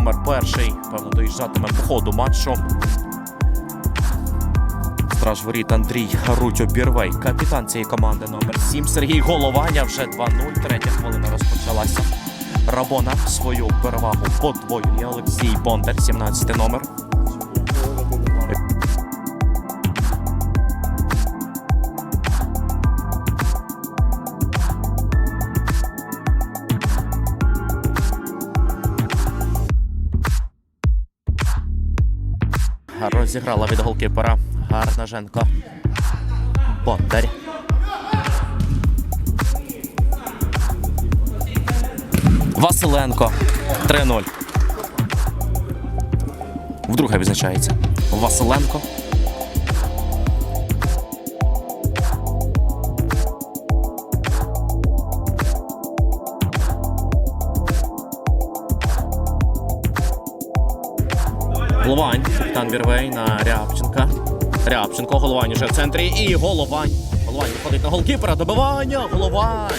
номер перший. Певно, доїжджатиме по ходу матчу. Страж воріт Андрій Рутьо Бірвей, капітан цієї команди номер 7 Сергій Голованя вже 2-0. Третя хвилина розпочалася. Рабона свою перевагу подвоює Олексій Бондар, 17 номер. Розіграла від голкіпера Гарнаженко. Бондар. Василенко 3-0. Вдруге відзначається. Василенко. Головань, капітан Вірвей на Рябченка. Рябченко, Головань уже в центрі. І Головань. Головань виходить на голкіпера. Добивання. Головань.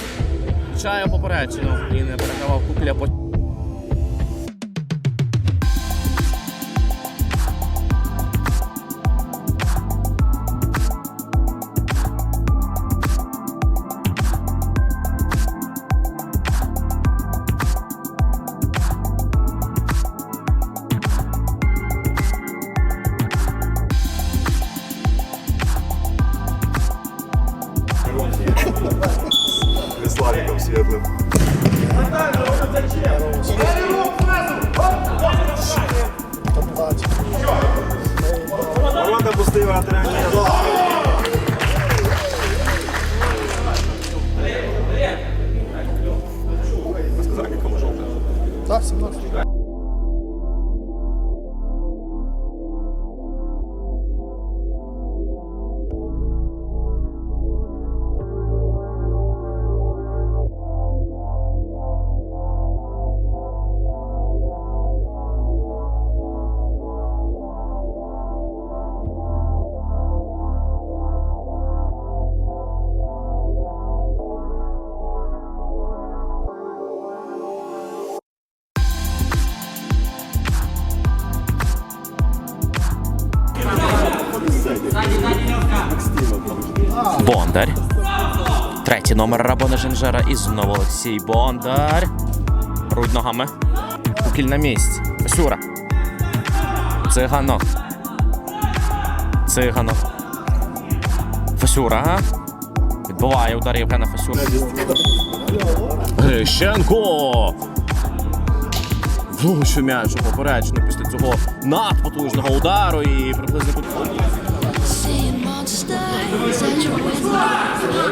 Включає поперечину. І не перекривав кукля. Так, 17. Бондар. Третій номер Рабона Женжера. І знову Олексій Бондар. Рудь ногами. Кукіль на місці. Сюра. Циганок. Циганок. Фесюра. Відбиває удар Євгена Фесюра. Грищенко. Влучив м'яч у поперечну після цього надпотужного удару і приблизно тут. Seeing monsters at your window.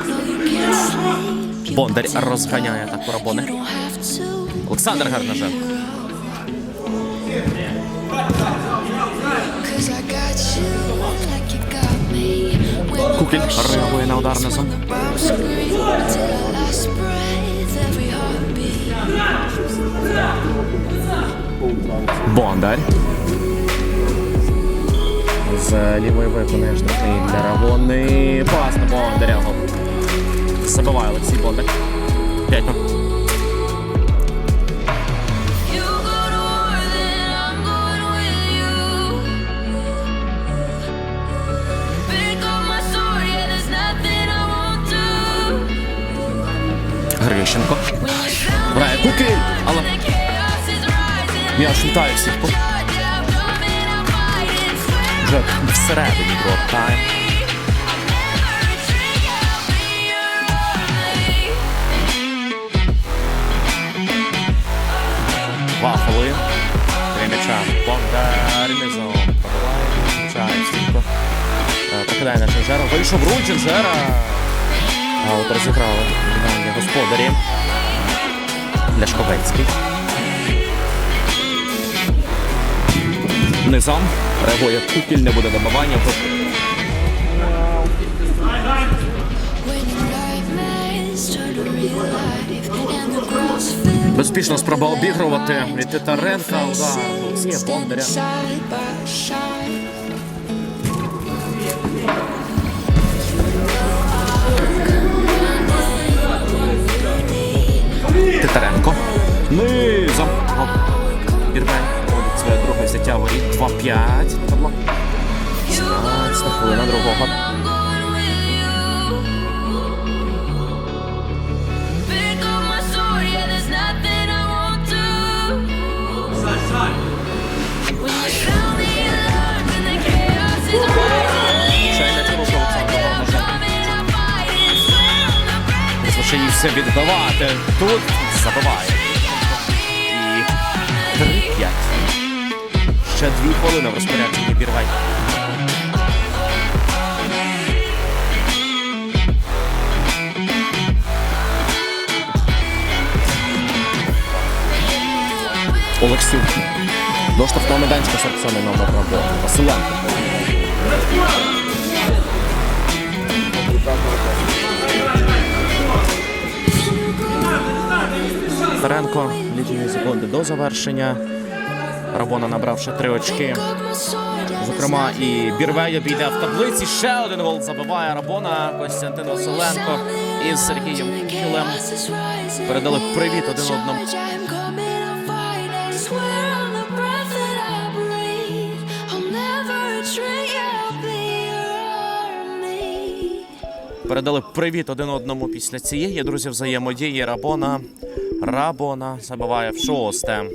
No, you can't sleep. You Бондар pretend розганяє атаку You Рабони. don't have to. Олександр Гарнаженко. Cause I got you like you got me. When the Кукіль rush реагує на удар низом. the З лівої штрафний для Равони. Пас на Бондаря. Забиває Олексій Бондар. 5 0 You go to war, then I'm going with you. Pick up my sword, yeah, there's nothing I won't do. Грищенко. Грає Кукіль. Але the chaos is rising. м'яч літає в сітку. Вже всередині your only. Два. Три м'яча. Бондар низом. Пробиває. Стійко. Е, Покидає на Дженжера. Вийшов руч Дженжера. А от розіграли господарі. Ляшковецький. Низом. Реагує Кукіль, не буде добивання. Безпішна спроба обігрувати від Титаренка. Удар Бондаря. side by side. Титаренко. Низом. 2-5. Табло. 17 хвилина другого. Все відбивати. Тут забиває. І 3-5. Ще дві хвилини в розпорядженні Бірвай. Олексюк. До штрафного майданчика 47 номер роботи. Василенко. Старенко. Лічені секунди до завершення. Рабона набравши три очки. Зокрема, і Бірвей обійде в таблиці. Ще один гол забиває Рабона Костянтин Василенко із Сергієм Кілем. Передали привіт один одному. Передали привіт один одному після цієї друзі взаємодії. Рабона Рабона забиває в шосте.